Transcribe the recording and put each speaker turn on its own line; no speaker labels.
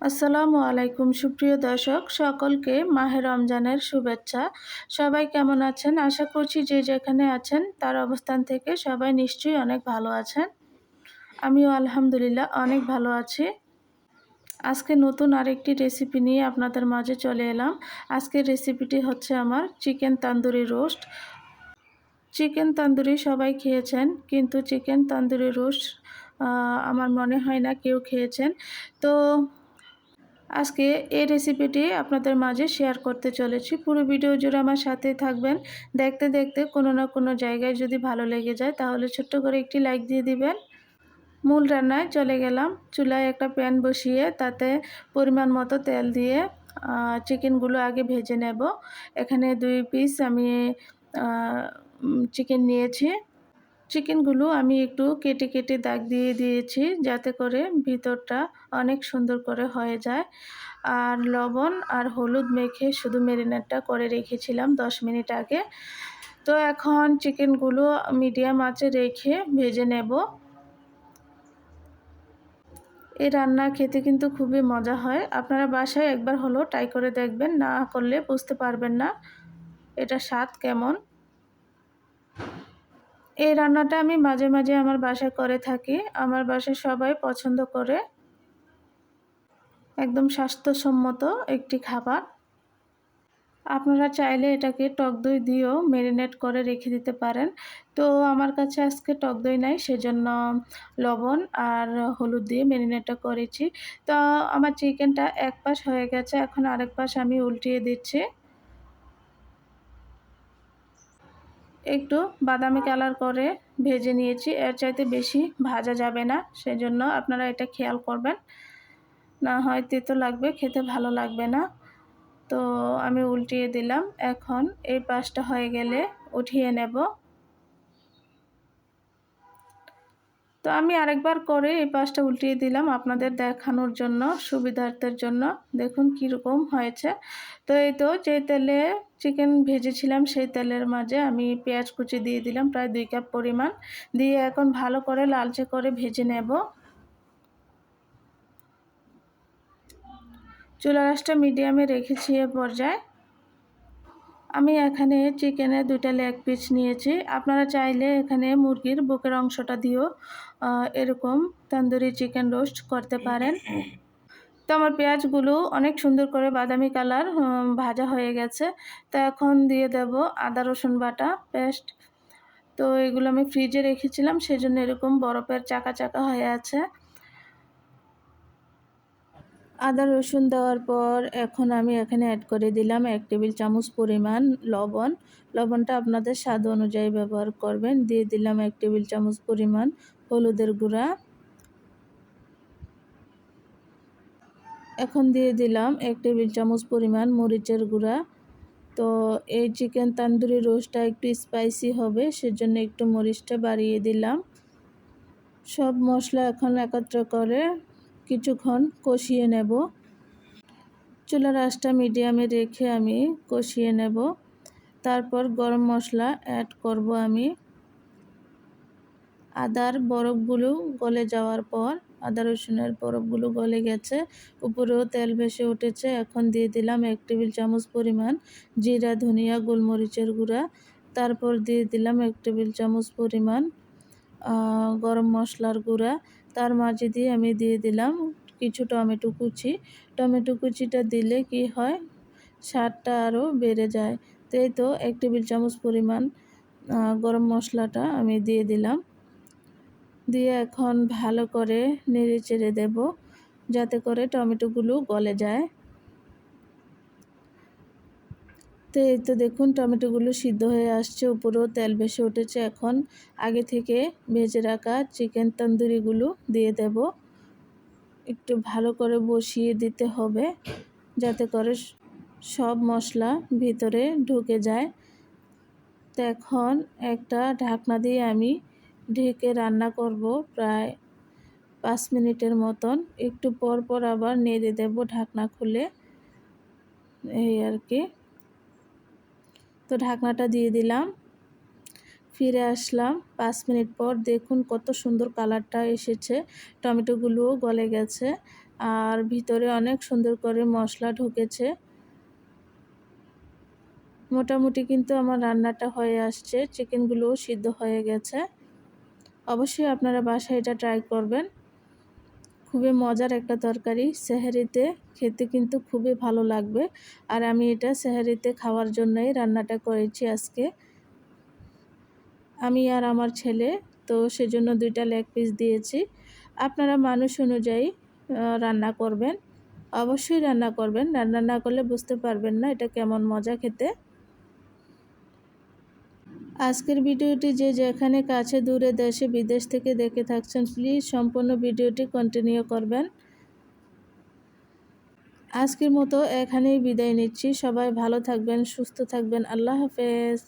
আসসালামু আলাইকুম, সুপ্রিয় দর্শক, সকলকে মাহে রমজানের শুভেচ্ছা। সবাই কেমন আছেন? আশা করছি যে যেখানে আছেন, তার অবস্থান থেকে সবাই নিশ্চয়ই অনেক ভালো আছেন। আমিও আলহামদুলিল্লাহ অনেক ভালো আছি। আজকে নতুন আরেকটি রেসিপি নিয়ে আপনাদের মাঝে চলে এলাম। আজকের রেসিপিটি হচ্ছে আমার chicken tandoori roast. Chicken tandoori সবাই খেয়েছেন, কিন্তু চিকেন তান্দুরি রোস্ট আমার মনে হয় না কেউ খেয়েছেন। তো আজকে এই রেসিপিটি আপনাদের মাঝে শেয়ার করতে চলেছি। পুরো ভিডিও জুড়ে আমার সাথে থাকবেন। দেখতে দেখতে কোনো না কোনো জায়গায় যদি ভালো লেগে যায় তাহলে ছোট্ট করে একটি লাইক দিয়ে দিবেন। মূল রান্নায় চলে গেলাম। চুলায় একটা প্যান বসিয়ে তাতে পরিমাণ মতো তেল দিয়ে চিকেনগুলো আগে ভেজে নেব। এখানে দুই পিস আমি চিকেন নিয়েছি। চিকেনগুলো আমি একটু কেটে কেটে দাগ দিয়ে দিয়েছি যাতে করে ভিতরটা অনেক সুন্দর করে হয়ে যায়। আর লবণ আর হলুদ মেখে শুধু মেরিনেটটা করে রেখেছিলাম দশ মিনিট আগে। তো এখন চিকেনগুলো মিডিয়াম আঁচে রেখে ভেজে নেব। এই রান্না খেতে কিন্তু খুবই মজা হয়। আপনারা বাসায় একবার হলো ট্রাই করে দেখবেন, না করলে বুঝতে পারবেন না। এটা স্বাদ কেমন? এই রান্নাটা আমি মাঝে মাঝে আমার বাসায় করে থাকি। আমার বাসায় সবাই পছন্দ করে। একদম স্বাস্থ্যসম্মত একটি খাবার। আপনারা চাইলে এটাকে টক দই দিয়েও ম্যারিনেট করে রেখে দিতে পারেন। তো আমার কাছে আজকে টক দই নাই, সেজন্য লবণ আর হলুদ দিয়ে ম্যারিনেটটা করেছি। তো আমার চিকেনটা এক পাশ হয়ে গেছে, এখন আরেক পাশ আমি উল্টিয়ে দিচ্ছি। একটু বাদামি কালার করে ভেজে নিয়েছি। এর চাইতে বেশি ভাজা যাবে না, সেজন্য আপনারা এটা খেয়াল করবেন। না হয় তেতো লাগবে, খেতে ভালো লাগবে না। তো আমি উল্টিয়ে দিলাম। এখন এই পাশটা হয়ে গেলে উঠিয়ে নেব। তো আমি আরেকবার করে এই পাশটা উল্টিয়ে দিলাম আপনাদের দেখানোর জন্য, সুবিধার্থের জন্য। দেখুন কীরকম হয়েছে। তো এই তো যে তেলে চিকেন ভেজেছিলাম, সেই তেলের মাঝে আমি পেঁয়াজ কুচি দিয়ে দিলাম, প্রায় দুই কাপ পরিমাণ। দিয়ে এখন ভালো করে লালচে করে ভেজে নেব। চুলা রাসটা মিডিয়ামে রেখেছি এ পর্যায়ে। আমি এখানে চিকেনের দুইটা লেগ পিস নিয়েছি। আপনারা চাইলে এখানে মুরগির বুকের অংশটা দিয়েও এরকম তন্দুরি চিকেন রোস্ট করতে পারেন। তো আমার পেঁয়াজগুলো অনেক সুন্দর করে বাদামি কালার ভাজা হয়ে গেছে। তো এখন দিয়ে দেব আদা, রসুন বাটা পেস্ট তো এগুলো আমি ফ্রিজে রেখেছিলাম, সেজন্য এরকম বরফের চাকা চাকা হয়ে আছে। আদা, রসুন দেওয়ার পর এখন আমি এখানে অ্যাড করে দিলাম এক টেবিল চামচ পরিমাণ লবণ। লবণটা আপনাদের স্বাদ অনুযায়ী ব্যবহার করবেন। দিয়ে দিলাম এক টেবিল চামচ পরিমাণ হলুদের গুঁড়া। এখন দিয়ে দিলাম এক টেবিল চামচ পরিমাণ মরিচের গুঁড়া। তো এই চিকেন তান্দুরি রোস্টটা একটু স্পাইসি হবে, সেজন্য একটু মরিচটা বাড়িয়ে দিলাম। সব মশলা এখন একত্র করে কিছুক্ষণ কষিয়ে নেব। চুলার আঁচটা মিডিয়ামে রেখে আমি কষিয়ে নেব। তারপর গরম মশলা অ্যাড করব আমি। আদার বরফগুলো গলে যাওয়ার পর, আদা রসুনের বরফগুলো গলে গেছে, উপরেও তেল ভেসে উঠেছে। এখন দিয়ে দিলাম এক টেবিল চামচ পরিমাণ জিরা, ধনিয়া, গোলমরিচের গুঁড়া। তারপর দিয়ে দিলাম এক টেবিল চামচ পরিমাণ গরম মশলার গুঁড়া। তার মাঝে দিয়ে আমি দিয়ে দিলাম কিছু টমেটো কুচি। টমেটো কুচিটা দিলে কি হয়? স্বাদটা আরও বেড়ে যায়। তাই তো এক টেবিল চামচ পরিমাণ গরম মশলাটা আমি দিয়ে দিলাম। দিয়ে এখন ভালো করে নেড়ে চেড়ে দেব, যাতে করে টমেটোগুলো গলে যায়। তো এই তো দেখুন, টমেটোগুলো সিদ্ধ হয়ে আসছে, উপরেও তেল ভেসে উঠেছে এখন। আগে থেকে ভেজে রাখা চিকেন তন্দুরিগুলো দিয়ে দেব। একটু ভালো করে বসিয়ে দিতে হবে, যাতে করে সব মশলা ভিতরে ঢুকে যায়। তো এখন একটা ঢাকনা দিয়ে আমি ঢেকে রান্না করব প্রায় পাঁচ মিনিটের মতন। একটু পর পর আবার নেড়ে দেব ঢাকনা খুলে। এই আর কি। তো ঢাকনাটা দিয়ে দিলাম। ফিরে আসলাম। পাঁচ মিনিট পর দেখুন কত সুন্দর কালারটা এসেছে। টমেটোগুলোও গলে গেছে। আর ভিতরে অনেক সুন্দর করে মশলা ঢুকেছে। মোটামুটি কিন্তু আমার রান্নাটা হয়ে আসছে। চিকেনগুলোও সিদ্ধ হয়ে গেছে। অবশ্যই আপনারা বাসায় এটা ট্রাই করবেন। খুবই মজার একটা তরকারি। সেহারিতে খেতে কিন্তু খুবই ভালো লাগবে। আর আমি এটা সেহারিতে খাওয়ার জন্যই রান্নাটা করেছি আজকে। আমি আর আমার ছেলে, তো সেজন্য দুইটা লেগ পিস দিয়েছি। আপনারা মানুষ অনুযায়ী রান্না করবেন। অবশ্যই রান্না করবেন। রান্না না করলে বুঝতে পারবেন না এটা কেমন মজা খেতে। আজকের ভিডিওটি যে যেখানে কাছে, দূরে, দেশে, বিদেশ থেকে দেখে থাকছেন প্লিজ সম্পূর্ণ ভিডিওটি কন্টিনিউ করবেন। আজকের মতো এখানেই বিদায় নিচ্ছি। সবাই ভালো থাকবেন, সুস্থ থাকবেন। আল্লাহ হাফেজ।